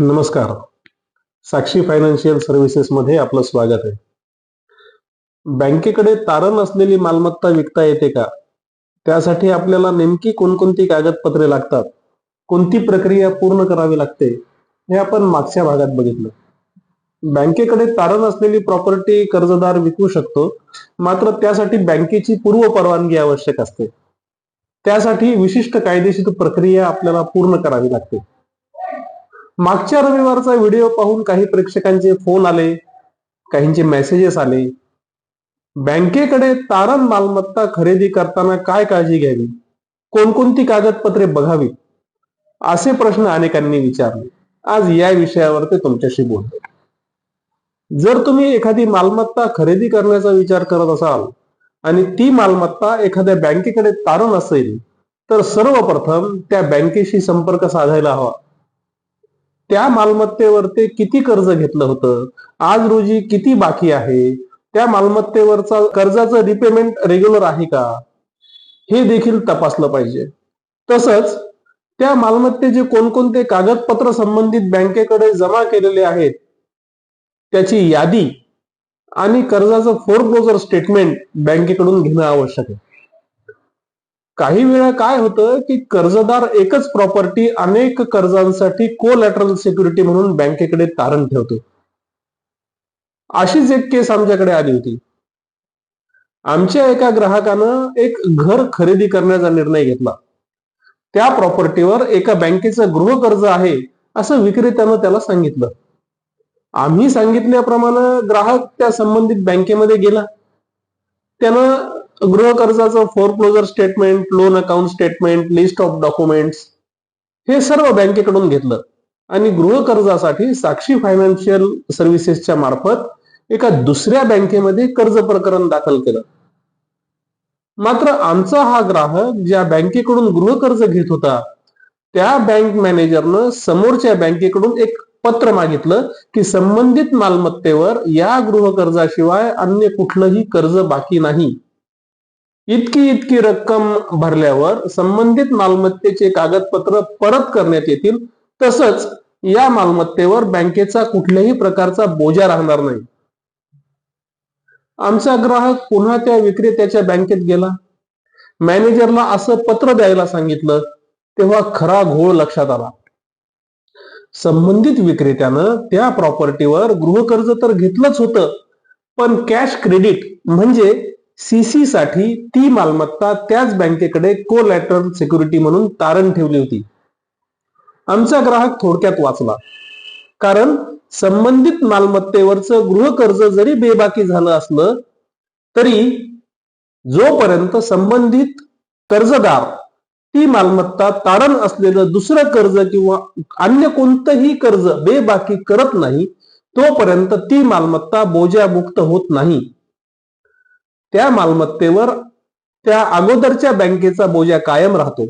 नमस्कार. साक्षी financial services मध्ये आपलं स्वागत आहे. बँकेकडे तारण असलेली मालमत्ता विकता येते का? त्यासाठी आपल्याला नेमकी कोणकोणती कागदपत्रे लागतात? कोणती प्रक्रिया पूर्ण करावी लागते? हे आपण मागच्या भागात बघितलं. बँकेकडे तारण असलेली प्रॉपर्टी कर्जदार विकू शकतो मात्र त्यासाठी बँकेची पूर्व परवानगी आवश्यक असते. त्यासाठी विशिष्ट कायदेशीर प्रक्रिया आपल्याला पूर्ण करावी लागते. मागच्या रविवारचा व्हिडिओ पाहून काही प्रेक्षकांचे फोन आले काहींचे मेसेजेस आले. बँकेकडे तारण मालमत्ता खरेदी करताना काय काळजी घ्यावी? कोणकोणती कागदपत्रे बघावी असे प्रश्न अनेकांनी विचारले. आज या विषयावर ते तुमच्याशी बोलतो जर तुम्ही एखादी मालमत्ता खरेदी करण्याचा विचार करत असाल आणि ती मालमत्ता एखाद्या बँकेकडे तारण असेल तर सर्वप्रथम त्या बँकेशी संपर्क साधायला हवा. त्या मालमत्तेवर ते किती कर्ज घेतलं होतं? आज रोजी किती बाकी आहे? त्या मालमत्तेवरचा कर्जाचं रिपेमेंट रेग्युलर आहे का? हे देखील तपासलं पाहिजे. तसंच त्या मालमत्तेचे कोणकोणते कागदपत्र संबंधित बँकेकडे जमा केलेले आहेत त्याची यादी आणि कर्जाचं फोरक्लोजर स्टेटमेंट बँकेकडून घेणं आवश्यक आहे. काही वेळा काय होतं की कर्जदार एकच प्रॉपर्टी अनेक कर्जांसाठी कोलॅटरल सिक्युरिटी म्हणून बँकेकडे तारण ठेवतो. अशीच एक केस आमच्याकडे आली होती. आमच्या एका ग्राहकानं एक घर खरेदी करण्याचा निर्णय घेतला. त्या प्रॉपर्टीवर एका बँकेचं गृह कर्ज आहे असं विक्रेत्यानं त्याला सांगितलं. आम्ही सांगितल्याप्रमाणे ग्राहक त्या संबंधित बँकेमध्ये गेला. त्यानं गृह कर्जाचं foreclosure statement loan account statement list of documents हे सर्व बँकेकडून घेतलं. आणि गृह कर्जासाठी साक्षी फायनान्शियल सर्व्हिसेसच्या मार्फत एका दुसऱ्या बँकेमध्ये कर्ज प्रकरण दाखल केलं. मात्र आमचा हा ग्राहक ज्या बँकेकडून गृह कर्ज घेत होता त्या बँक मॅनेजरनं समोरच्या बँकेकडून एक पत्र मागितलं की संबंधित मालमत्तेवर या गृह कर्जाशिवाय अन्य कुठलंही कर्ज बाकी नाही. इतकी इतकी रक्कम भरल्यावर संबंधित मालमत्तेचे कागदपत्र परत करण्यात येतील. तसंच या मालमत्तेवर बँकेचा कुठल्याही प्रकारचा बोजा राहणार नाही. आमचा ग्राहक पुन्हा त्या विक्रेत्याच्या बँकेत गेला. मॅनेजरला असं पत्र द्यायला सांगितलं तेव्हा खरा घोळ लक्षात आला. संबंधित विक्रेत्यानं त्या प्रॉपर्टीवर गृहकर्ज तर घेतलंच होतं पण कॅश क्रेडिट म्हणजे सीसी साठी ती मालमत्ता त्याच बँकेकडे कोलॅटरल सिक्युरिटी म्हणून तारण ठेवली होती. आमचा ग्राहक थोडक्यात वाचला. कारण संबंधित मालमत्तेवरचं गृहकर्ज जरी बेबाकी झालं असलं तरी जोपर्यंत संबंधित कर्जदार ती मालमत्ता तारण असलेलं दुसरं कर्ज किंवा अन्य कोणतंही कर्ज बेबाकी करत नाही तोपर्यंत ती मालमत्ता बोजामुक्त होत नाही. त्या मालमत्तेवर त्या अगोदरच्या बँकेचा बोजा कायम राहतो.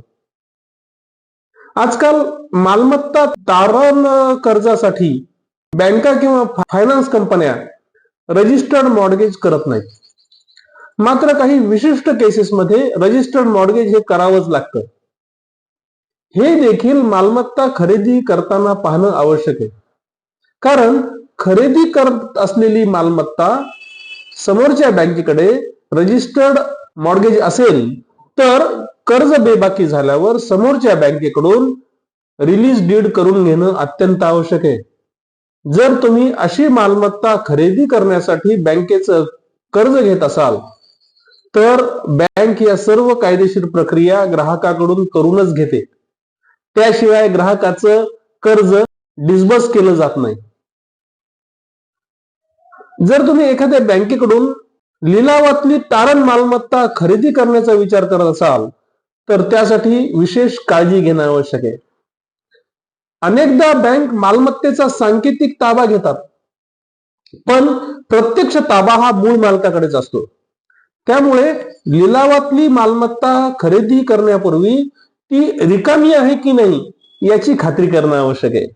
आजकाल मालमत्ता तारण कर्जासाठी बँका किंवा फायनान्स कंपन्या रजिस्टर्ड मॉर्गेज करत नाहीत. मात्र काही विशिष्ट केसेसमध्ये रजिस्टर्ड मॉर्गेज हे करावंच लागतं. हे देखील मालमत्ता खरेदी करताना पाहणं आवश्यक आहे. कारण खरेदी करत असलेली मालमत्ता समोरच्या बँकेकडे रजिस्टर्ड मॉर्गेज असेल तर कर्ज बेबाकी झाल्यावर समोरच्या बँकेकडून रिलीज डीड करून घेणं अत्यंत आवश्यक आहे. जर तुम्ही अशी मालमत्ता खरेदी करण्यासाठी बँकेचं कर्ज घेत असाल तर बँक या सर्व कायदेशीर प्रक्रिया ग्राहकाकडून करूनच घेते. त्याशिवाय ग्राहकाचं कर्ज डिस्बर्स केलं जात नाही. जर तुम्ही एखाद्या बँकेकडून लिलावातली तारण मालमत्ता खरेदी करण्याचा विचार करत असाल तर त्यासाठी विशेष काळजी घेणं आवश्यक आहे. अनेकदा बँक मालमत्तेचा सांकेतिक ताबा घेतात पण प्रत्यक्ष ताबा हा मूळ मालकाकडेच असतो. त्यामुळे लिलावातली मालमत्ता खरेदी करण्यापूर्वी ती रिकामी आहे की नाही याची खात्री करणं आवश्यक आहे.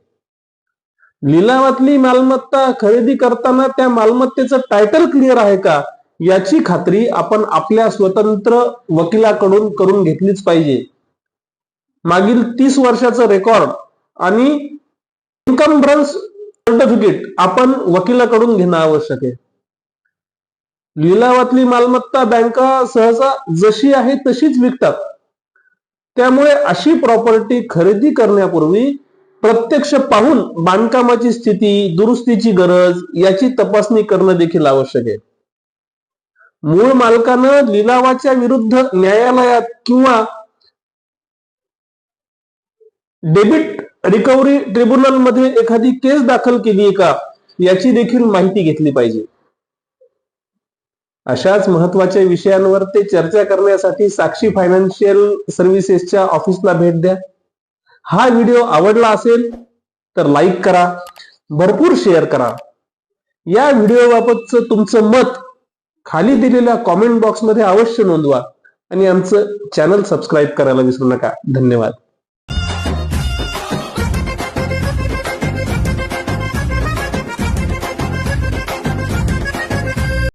लिलावातली मालमत्ता खरेदी करताना त्या मालमत्तेचं टायटल क्लिअर आहे का? याची खात्री आपण आपल्या स्वतंत्र वकिलाकडून करून घेतलीच पाहिजे. मागील तीस वर्षाचं रेकॉर्ड आणि इन्कम्ब्रन्स सर्टिफिकेट आपण वकिलाकडून घेणं आवश्यक आहे. लिलावातली मालमत्ता बँका सहसा जशी आहे तशीच विकतात. त्यामुळे अशी प्रॉपर्टी खरेदी करण्यापूर्वी प्रत्यक्ष पाहून बांधकामाची स्थिती दुरुस्तीची गरज याची तपासणी करणं देखील आवश्यक आहे. मूळ मालकानं लिलावाच्या विरुद्ध न्यायालयात किंवा डेबिट रिकव्हरी ट्रिब्युनलमध्ये एखादी केस दाखल केली का याची देखील माहिती घेतली पाहिजे. अशाच महत्त्वाच्या विषयांवर ते चर्चा करण्यासाठी साक्षी फायनान्शियल सर्व्हिसेसच्या ऑफिसला भेट द्या. हा व्हिडिओ आवडला असेल तर लाईक करा भरपूर शेअर करा. या व्हिडिओबाबतचं तुमचं मत खाली दिलेल्या कॉमेंट बॉक्समध्ये अवश्य नोंदवा आणि आमचं चॅनल सबस्क्राईब करायला विसरू नका. धन्यवाद.